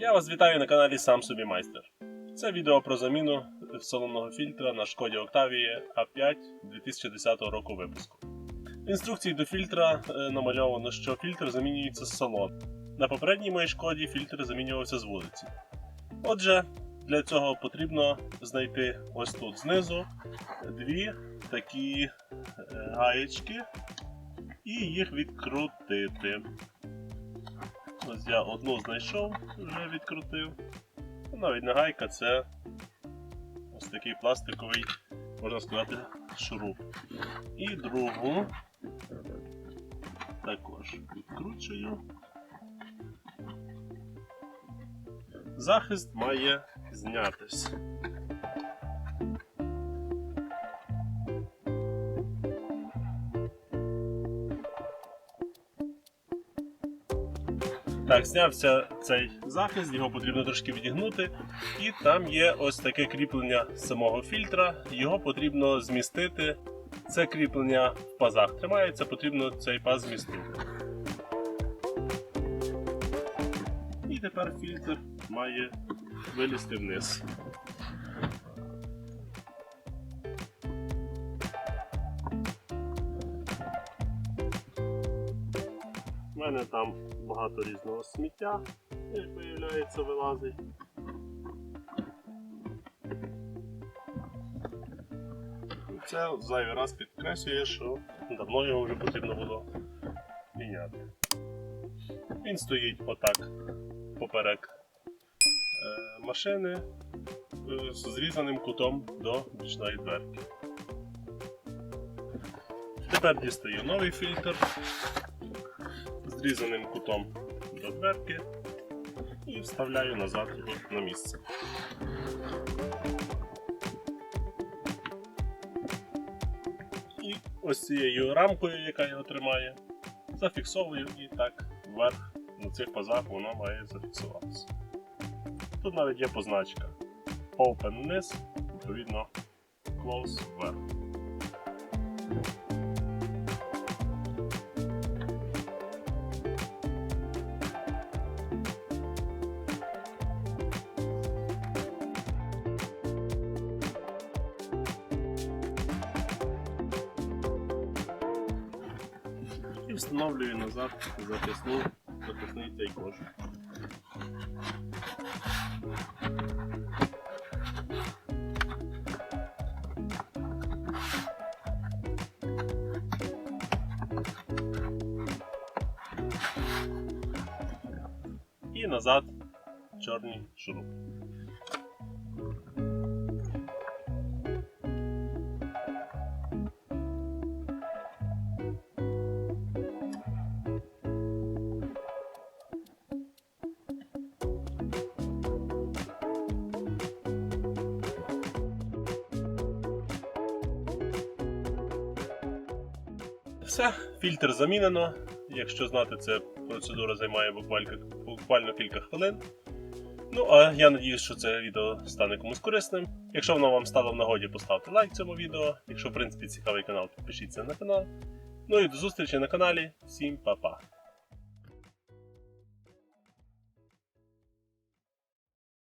Я вас вітаю на каналі Сам собі майстер. Це відео про заміну салонного фільтра на шкоді Octavia A5 2010 року випуску. В інструкції до фільтра е, намальовано, що фільтр замінюється з салону. На попередній моїй шкоді фільтр замінювався з вулиці. Отже, для цього потрібно знайти ось тут знизу дві такі е, гаєчки і їх відкрутити. Ось я одну знайшов, вже відкрутив. Ну, Навіть не гайка, це ось такий пластиковий, можна сказати, шуруп. І другу також відкручую. Захист має знятись. Так, знявся цей захист, його потрібно трошки відігнути. І там є ось таке кріплення самого фільтра. Його потрібно змістити. Це кріплення в пазах тримається, потрібно цей паз змістити. І тепер фільтр має вилізти вниз. У мене там багато різного сміття, як виявляється, вилазить. Це зайвий раз підкреслює, що давно його вже потрібно було міняти. Він стоїть отак поперек е, машини е, з зрізаним кутом до бічної дверки. Тепер дістаю новий фільтр зрізаним кутом до дверки і вставляю назад його на місце. І ось цією рамкою, яка його тримає, зафіксовую і так вверх на цих пазах воно має зафіксуватися. Тут навіть є позначка Open вниз, відповідно Close вверх. Встановлюю назад захисну, захисний цей кожух. І назад чорний шуруп. Все, фільтр замінено. Якщо знати, це процедура займає буквально, буквально кілька хвилин. Ну, а я надіюсь, що це відео стане комусь корисним. Якщо воно вам стало в нагоді, поставте лайк цьому відео. Якщо, в принципі, цікавий канал, підпишіться на канал. Ну і до зустрічі на каналі. Всім па-па!